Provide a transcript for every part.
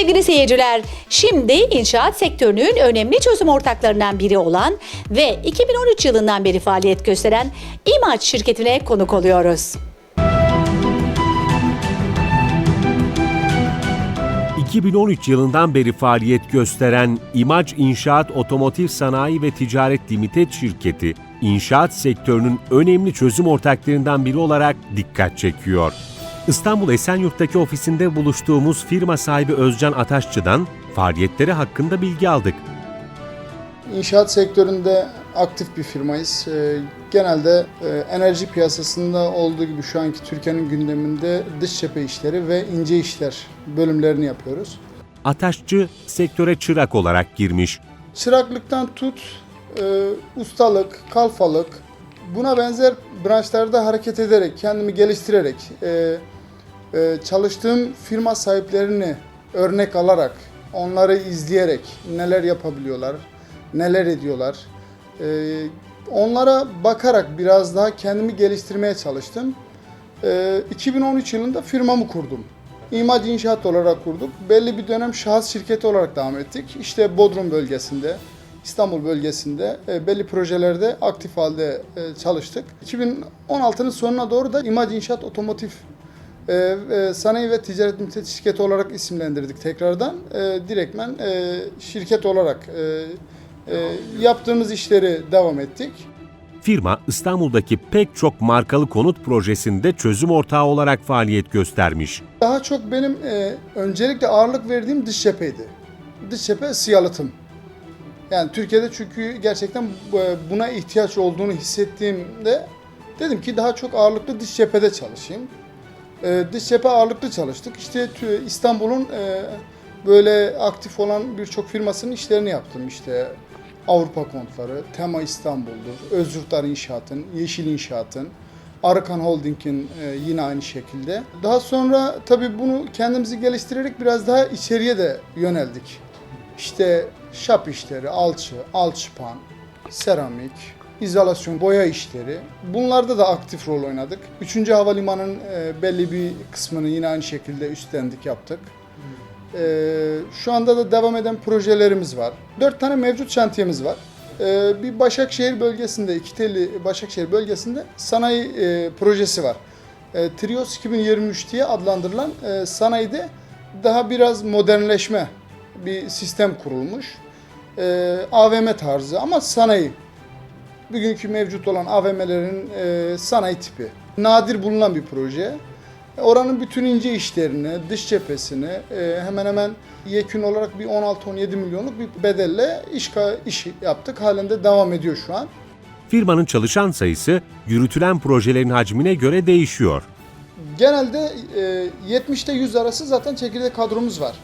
Sevgili seyirciler, şimdi inşaat sektörünün önemli çözüm ortaklarından biri olan ve 2013 yılından beri faaliyet gösteren İmaç şirketine konuk oluyoruz. 2013 yılından beri faaliyet gösteren İmac İnşaat Otomotiv Sanayi ve Ticaret Limited şirketi, inşaat sektörünün önemli çözüm ortaklarından biri olarak dikkat çekiyor. İstanbul Esenyurt'taki ofisinde buluştuğumuz firma sahibi Özcan Ataşçı'dan faaliyetleri hakkında bilgi aldık. İnşaat sektöründe aktif bir firmayız. Ee, Genelde e, enerji piyasasında olduğu gibi şu anki Türkiye'nin gündeminde dış cephe işleri ve ince işler bölümlerini yapıyoruz. Ataşçı sektöre çırak olarak girmiş. Çıraklıktan tut, e, ustalık, kalfalık, buna benzer branşlarda hareket ederek, kendimi geliştirerek, e, e, çalıştığım firma sahiplerini örnek alarak, onları izleyerek neler yapabiliyorlar, neler ediyorlar, e, onlara bakarak biraz daha kendimi geliştirmeye çalıştım. E, 2013 yılında firmamı kurdum. İmaj inşaat olarak kurduk. Belli bir dönem şahıs şirketi olarak devam ettik. İşte Bodrum bölgesinde, İstanbul bölgesinde e, belli projelerde aktif halde e, çalıştık. 2016'nın sonuna doğru da İmaj İnşaat Otomotiv e, Sanayi ve Ticaret Limited şirketi olarak isimlendirdik tekrardan. Direktmen şirket olarak yaptığımız işleri devam ettik. Firma İstanbul'daki pek çok markalı konut projesinde çözüm ortağı olarak faaliyet göstermiş. Daha çok benim e, öncelikle ağırlık verdiğim dış cepheydi. Dış cephe ısı yalıtım. Yani Türkiye'de çünkü gerçekten bu- buna ihtiyaç olduğunu hissettiğimde dedim ki daha çok ağırlıklı dış cephede çalışayım. E, dış cephe ağırlıklı çalıştık. İşte İstanbul'un e, böyle aktif olan birçok firmasının işlerini yaptım. İşte Avrupa Kontları, Tema İstanbul'dur, Özyurtlar İnşaat'ın, Yeşil İnşaat'ın, Arkan Holding'in e, yine aynı şekilde. Daha sonra tabii bunu kendimizi geliştirerek biraz daha içeriye de yöneldik. İşte şap işleri, alçı, alçıpan, seramik, izolasyon, boya işleri. Bunlarda da aktif rol oynadık. Üçüncü havalimanının e, belli bir kısmını yine aynı şekilde üstlendik, yaptık. Ee, şu anda da devam eden projelerimiz var. Dört tane mevcut şantiyemiz var. Ee, bir Başakşehir bölgesinde, iki telli Başakşehir bölgesinde sanayi e, projesi var. E, Trios 2023 diye adlandırılan e, sanayide daha biraz modernleşme bir sistem kurulmuş. E, AVM tarzı ama sanayi. Bugünkü mevcut olan AVM'lerin e, sanayi tipi. Nadir bulunan bir proje. Oranın bütün ince işlerini, dış cephesini e, hemen hemen yekün olarak bir 16-17 milyonluk bir bedelle iş, iş yaptık. Halinde devam ediyor şu an. Firmanın çalışan sayısı yürütülen projelerin hacmine göre değişiyor. Genelde e, 70'te 100 arası zaten çekirdek kadromuz var.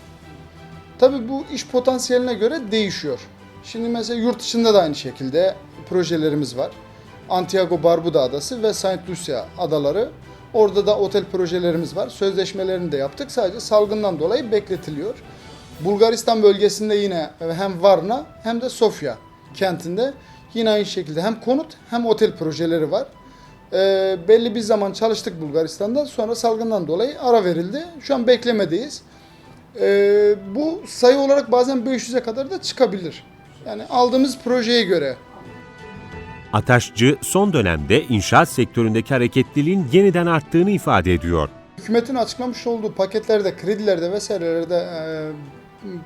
Tabii bu iş potansiyeline göre değişiyor. Şimdi mesela yurt dışında da aynı şekilde projelerimiz var. Antiago Barbuda Adası ve Saint Lucia adaları. Orada da otel projelerimiz var. Sözleşmelerini de yaptık. Sadece salgından dolayı bekletiliyor. Bulgaristan bölgesinde yine hem Varna hem de Sofya kentinde yine aynı şekilde hem konut hem otel projeleri var. Ee, belli bir zaman çalıştık Bulgaristan'da. Sonra salgından dolayı ara verildi. Şu an beklemedeyiz. Ee, bu sayı olarak bazen 500'e kadar da çıkabilir. Yani aldığımız projeye göre Ataşçı son dönemde inşaat sektöründeki hareketliliğin yeniden arttığını ifade ediyor. Hükümetin açıklamış olduğu paketlerde, kredilerde vesairelerde e,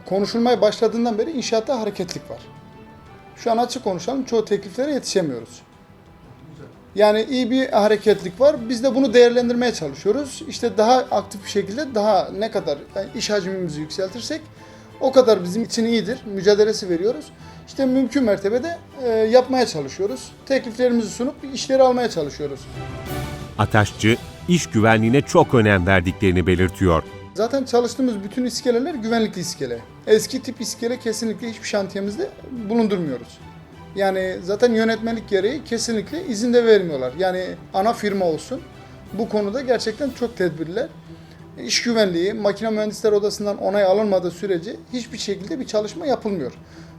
konuşulmaya başladığından beri inşaatta hareketlik var. Şu an açık konuşalım, çoğu tekliflere yetişemiyoruz. Yani iyi bir hareketlik var. Biz de bunu değerlendirmeye çalışıyoruz. İşte daha aktif bir şekilde daha ne kadar yani iş hacmimizi yükseltirsek o kadar bizim için iyidir. Mücadelesi veriyoruz. İşte mümkün mertebede e, yapmaya çalışıyoruz. Tekliflerimizi sunup işleri almaya çalışıyoruz. Ataşçı, iş güvenliğine çok önem verdiklerini belirtiyor. Zaten çalıştığımız bütün iskeleler güvenlikli iskele. Eski tip iskele kesinlikle hiçbir şantiyemizde bulundurmuyoruz. Yani zaten yönetmelik gereği kesinlikle izin de vermiyorlar. Yani ana firma olsun. Bu konuda gerçekten çok tedbirler. İş güvenliği, makine mühendisler odasından onay alınmadığı sürece hiçbir şekilde bir çalışma yapılmıyor.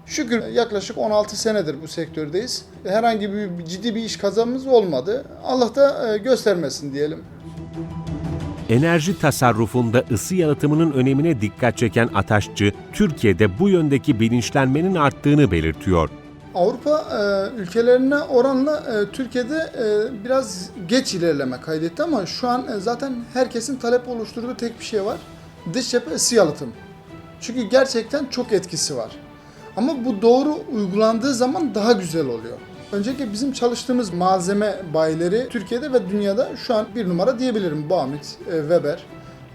Şükür yaklaşık 16 senedir bu sektördeyiz. Herhangi bir ciddi bir iş kazanımız olmadı. Allah da e, göstermesin diyelim. Enerji tasarrufunda ısı yalıtımının önemine dikkat çeken Ataşçı, Türkiye'de bu yöndeki bilinçlenmenin arttığını belirtiyor. Avrupa e, ülkelerine oranla e, Türkiye'de e, biraz geç ilerleme kaydetti ama şu an e, zaten herkesin talep oluşturduğu tek bir şey var. Dış cephe ısı yalıtım. Çünkü gerçekten çok etkisi var. Ama bu doğru uygulandığı zaman daha güzel oluyor. Öncelikle bizim çalıştığımız malzeme bayileri Türkiye'de ve dünyada şu an bir numara diyebilirim. Bamit, e, Weber,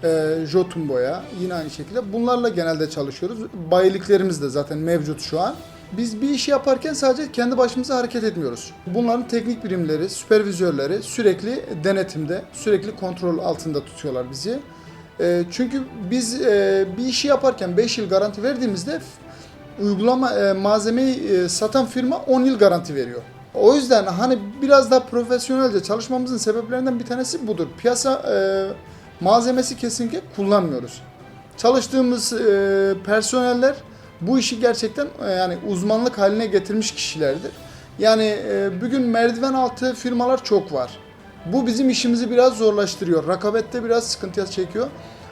e, Jotun Boya yine aynı şekilde. Bunlarla genelde çalışıyoruz. Bayiliklerimiz de zaten mevcut şu an. Biz bir işi yaparken sadece kendi başımıza hareket etmiyoruz. Bunların teknik birimleri, süpervizörleri sürekli denetimde, sürekli kontrol altında tutuyorlar bizi. E, çünkü biz e, bir işi yaparken 5 yıl garanti verdiğimizde uygulama e, malzemeyi e, satan firma 10 yıl garanti veriyor. O yüzden hani biraz daha profesyonelce çalışmamızın sebeplerinden bir tanesi budur. Piyasa malzemesi kesinlikle kullanmıyoruz. Çalıştığımız e, personeller bu işi gerçekten e, yani uzmanlık haline getirmiş kişilerdir. Yani e, bugün merdiven altı firmalar çok var. Bu bizim işimizi biraz zorlaştırıyor. Rakabette biraz sıkıntıya çekiyor.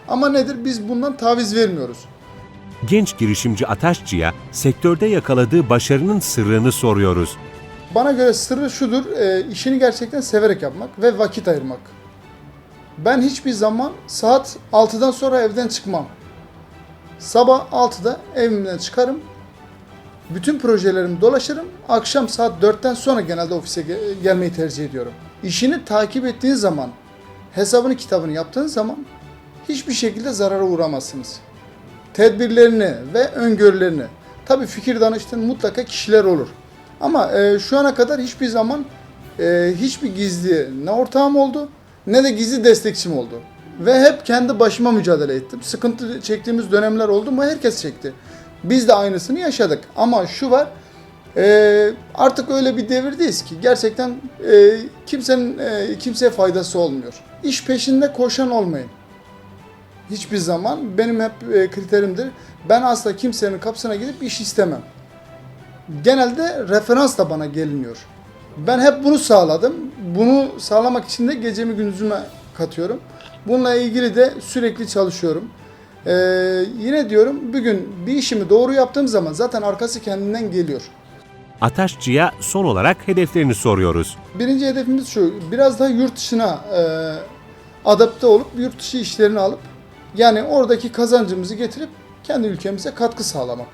Ama nedir? Biz bundan taviz vermiyoruz. Genç girişimci Ataşçı'ya sektörde yakaladığı başarının sırrını soruyoruz. Bana göre sırrı şudur, e, işini gerçekten severek yapmak ve vakit ayırmak. Ben hiçbir zaman saat 6'dan sonra evden çıkmam. Sabah 6'da evimden çıkarım. Bütün projelerimi dolaşırım. Akşam saat 4'ten sonra genelde ofise ge- gelmeyi tercih ediyorum. İşini takip ettiğin zaman, hesabını kitabını yaptığın zaman hiçbir şekilde zarara uğramazsınız tedbirlerini ve öngörülerini. Tabii fikir danıştığın mutlaka kişiler olur. Ama e, şu ana kadar hiçbir zaman e, hiçbir gizli ne ortağım oldu ne de gizli destekçim oldu. Ve hep kendi başıma mücadele ettim. Sıkıntı çektiğimiz dönemler oldu mu herkes çekti. Biz de aynısını yaşadık. Ama şu var e, artık öyle bir devirdeyiz ki gerçekten e, kimsenin e, kimseye faydası olmuyor. İş peşinde koşan olmayın hiçbir zaman benim hep e, kriterimdir. Ben asla kimsenin kapısına gidip iş istemem. Genelde referans da bana geliniyor. Ben hep bunu sağladım. Bunu sağlamak için de gecemi gündüzüme katıyorum. Bununla ilgili de sürekli çalışıyorum. Ee, yine diyorum bugün bir işimi doğru yaptığım zaman zaten arkası kendinden geliyor. Ataşçı'ya son olarak hedeflerini soruyoruz. Birinci hedefimiz şu, biraz daha yurt dışına e, adapte olup yurt dışı işlerini alıp yani oradaki kazancımızı getirip kendi ülkemize katkı sağlamak.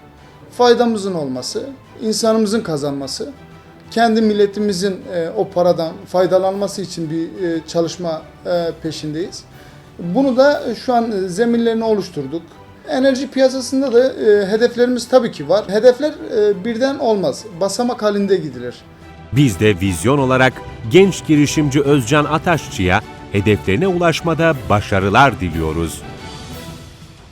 Faydamızın olması, insanımızın kazanması, kendi milletimizin e, o paradan faydalanması için bir e, çalışma e, peşindeyiz. Bunu da şu an zeminlerini oluşturduk. Enerji piyasasında da hedeflerimiz tabii ki var. Hedefler birden olmaz. Basamak halinde gidilir. Biz de vizyon olarak genç girişimci Özcan Ataşçı'ya hedeflerine ulaşmada başarılar diliyoruz.